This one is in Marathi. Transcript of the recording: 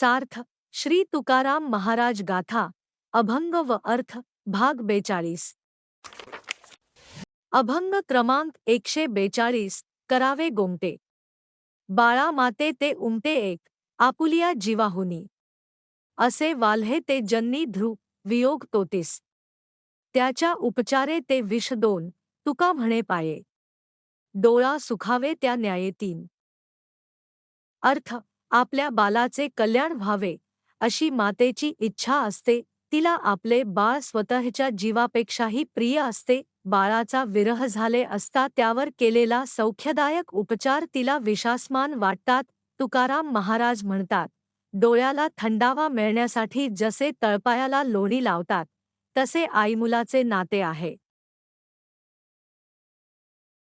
सार्थ श्री तुकाराम महाराज गाथा अभंग व अर्थ भाग बेचाळीस. अभंग क्रमांक एकशे बेचाळीस करावे गोमटे. बाळा माते ते उमटे एक आपुलिया जीवाहुनी. असे वाल्हे ते जन्नी ध्रु वियोग तोतीस. त्याच्या उपचारे ते विष दोन तुका म्हणे पाये. डोळा सुखावे त्या न्याये तीन अर्थ आपल्या बालाचे कल्याण व्हावे अशी मातेची इच्छा असते तिला आपले बाळ स्वतःच्या जीवापेक्षाही प्रिय असते बाळाचा विरह झाले असता त्यावर केलेला सौख्यदायक उपचार तिला विशासमान वाटतात तुकाराम महाराज म्हणतात डोळ्याला थंडावा मिळण्यासाठी जसे तळपायाला लोणी लावतात तसे आईमुलाचे नाते आहे.